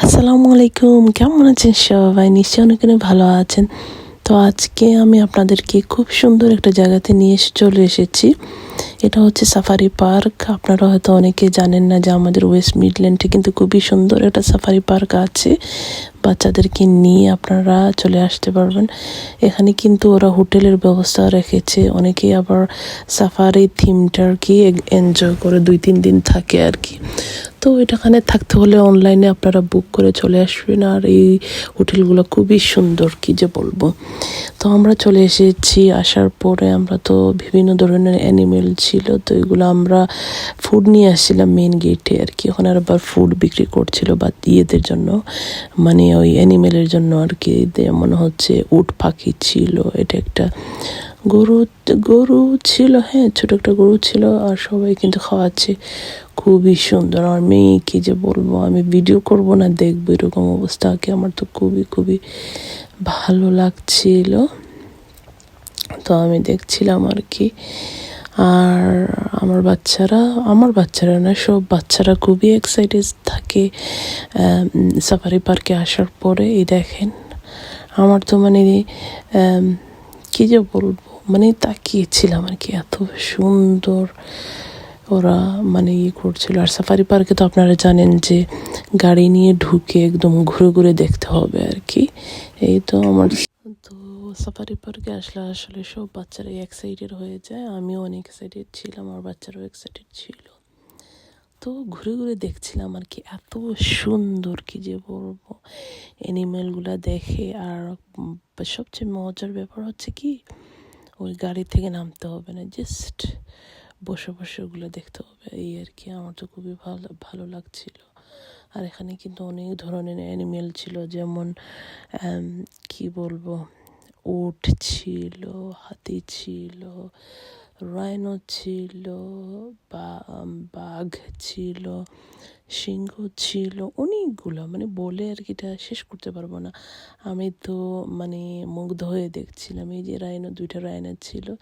আসসালামু আলাইকুম, কেমন আছেন সবাই? নিশ্চয় অনেক ভালো আছেন। তো আজকে আমি আপনাদেরকে খুব সুন্দর একটা জায়গাতে নিয়ে চলে এসেছি। এটা হচ্ছে সাফারি পার্ক আপনারা হয়তো অনেকে জানেন না যে আমাদের ওয়েস্ট মিডল্যান্ডে কিন্তু খুবই সুন্দর একটা সাফারি পার্ক আছে। বাচ্চাদেরকে নিয়ে আপনারা চলে আসতে পারবেন। এখানে কিন্তু ওরা হোটেলের ব্যবস্থা রেখেছে। অনেকেই আবার সাফারি থিমটার কি এনজয় করে দুই, তিন দিন থাকে আর কি। তো এটাখানে থাকতে হলে অনলাইনে আপনারা বুক করে চলে আসবেন। আর এই হোটেলগুলো খুবই সুন্দর, কি যে বলব। তো আমরা চলে এসেছি। আসার পরে আমরা তো বিভিন্ন ধরনের অ্যানিমেল ছিল, তো এগুলো আমরা ফুড নিয়ে আসছিলাম মেন গেটে আর কি। ওখানে আবার ফুড বিক্রি করছিল বা ইয়েদের জন্য। মানে ওই অ্যানিমেলের জন্য আর কি। মনে হচ্ছে উট পাখি ছিল, এটা একটা গরু গরু ছিল হ্যাঁ ছোট একটা গরু ছিল আর সবাই কিন্তু খাওয়াচ্ছে। খুবই সুন্দর। আর মেয়ে কি যে বলব, আমি ভিডিও করব না, দেখব এরকম অবস্থা। কি আমার তো খুবই খুবই ভালো লাগছিল। তো আমি দেখছিলাম আর কি। আর আমার বাচ্চারা আমার বাচ্চারা না, সব বাচ্চারা খুবই এক্সাইটেড থাকে। সাফারি পার্কে আসার পরে, এই দেখেন, আমার তো মানে কী যে বলব মানে তাকিয়েছিলাম আর কি, এত সুন্দর ওরা মানে ইয়ে করছিল। আর সাফারি পার্কে তো আপনারা জানেন যে, গাড়ি নিয়ে ঢুকে একদম ঘুরে ঘুরে দেখতে হবে আর কি। এই তো আমার সাফারি পার্কে আসলে আসলে সব বাচ্চারাই এক্সাইটেড হয়ে যায়। আমিও অনেক এক্সাইটেড ছিলাম আর বাচ্চারাও এক্সাইটেড ছিল। তো ঘুরে ঘুরে দেখছিলাম আর কি, এত সুন্দর কি যে বলব। অ্যানিমেলগুলো দেখে আর সবচেয়ে মজার ব্যাপার হচ্ছে কি, ওই গাড়ি থেকে নামতে হবে না জাস্ট বসে বসে ওগুলো দেখতে হবে, এই আর কি। আমার তো খুবই ভালো ভালো লাগছিল। আর এখানে কিন্তু অনেক ধরনের অ্যানিমেল ছিল, যেমন কি বলব? উট ছিল, হাতি ছিল, রাইনো ছিল, বা বাঘ ছিল, সিংহ ছিল, অনেকগুলো। মানে বলে আর কি এটা শেষ করতে পারব না। আমি তো মানে মুগ্ধ হয়ে দেখছিলাম, এই যে রাইনো, দুইটা রাইনো ছিল।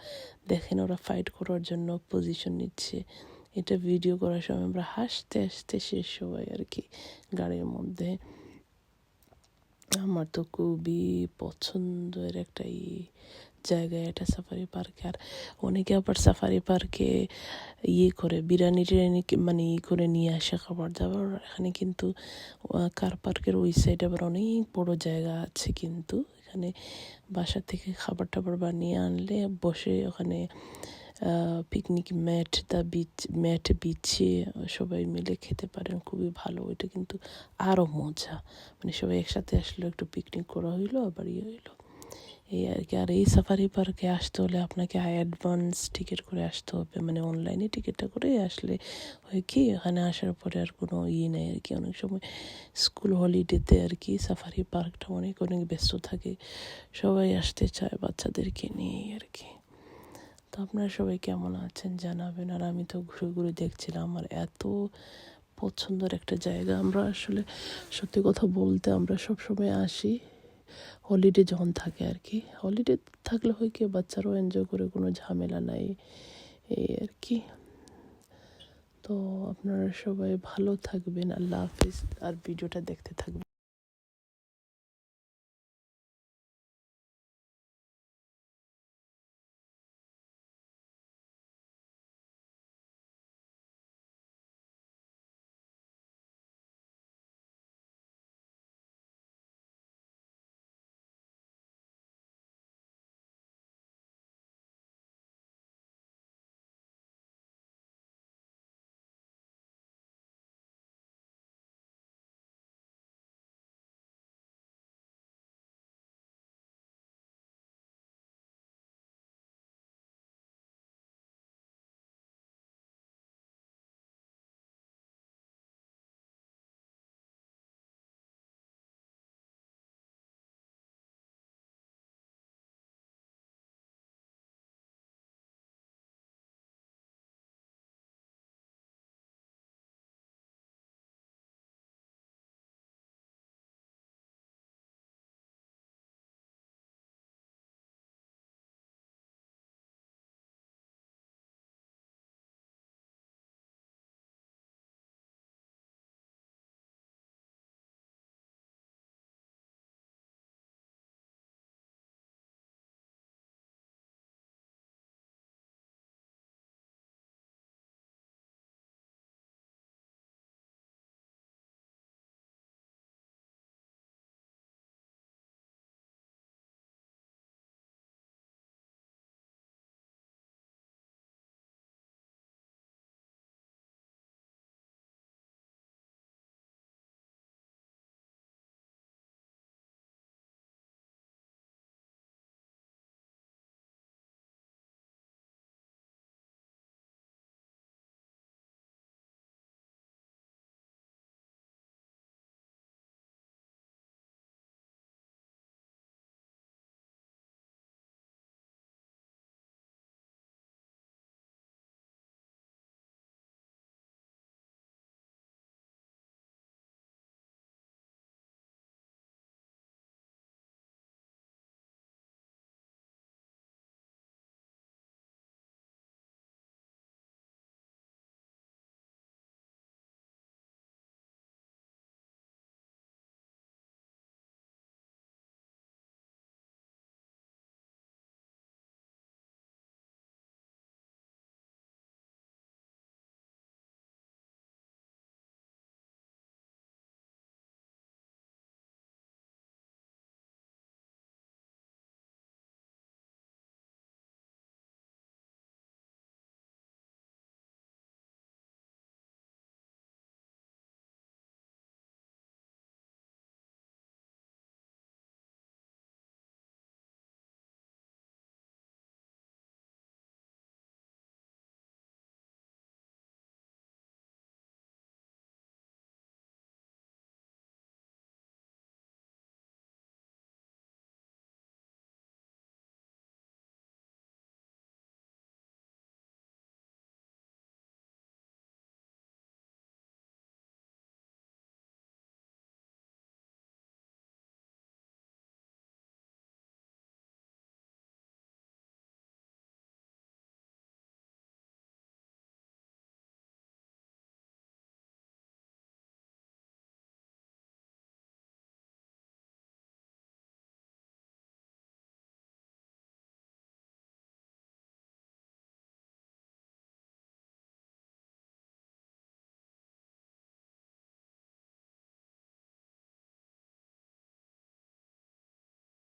দেখেন ওরা ফাইট করার জন্য পজিশন নিচ্ছে। এটা ভিডিও করার সময় আমরা হাসতে হাসতে শেষ সবাই আর কি গাড়ির মধ্যে। আমার তো খুবই পছন্দের একটা ই জায়গায় এটা সাফারি পার্কে আর অনেকে আবার সাফারি পার্কে ইয়ে করে, বিরিয়ানি টিরিয়ানি মানে ই করে নিয়ে আসে খাবার দাবার। এখানে কিন্তু কার পার্কের ওই সাইডে আবার অনেক বড় জায়গা আছে কিন্তু। এখানে বাসা থেকে খাবার টাবার বানিয়ে আনলে বসে ওখানে picnic mat the beach mat বিছিয়ে সবাই মিলে খেতে পারেন, খুবই ভালো। ওইটা কিন্তু আরও মজা। মানে সবাই একসাথে আসলে, একটু পিকনিক করা হইল, আবার ইয়ে হইল। এই আর কি। আর এই সাফারি পার্কে আসতে হলে আপনাকে অ্যাডভান্স টিকিট করে আসতে হবে। মানে অনলাইনে টিকিটটা করে আসলে হয় কি, ওখানে আসার পরে আর কোনো ইয়ে নেই আর কি। অনেক সময় স্কুল হলিডেতে আর কি সাফারি পার্কটা অনেক অনেক ব্যস্ত থাকে। সবাই আসতে চায় বাচ্চাদেরকে নিয়ে আর কি। আপনারা সবাই কেমন আছেন জানাবেন। আর আমি তো ঘুরে ঘুরে দেখছিলাম আমার এত পছন্দের একটা জায়গা। আমরা আসলে সত্যি কথা বলতে আমরা সব সময় আসি হলিডে যখন থাকে আর কি। হলিডে থাকলে হয় কি, বাচ্চারাও এনজয় করে, কোনো ঝামেলা নাই, এই আর কি। তো আপনারা সবাই ভালো থাকবেন, আল্লাহ হাফিজ। আর ভিডিওটা দেখতে থাকবেন।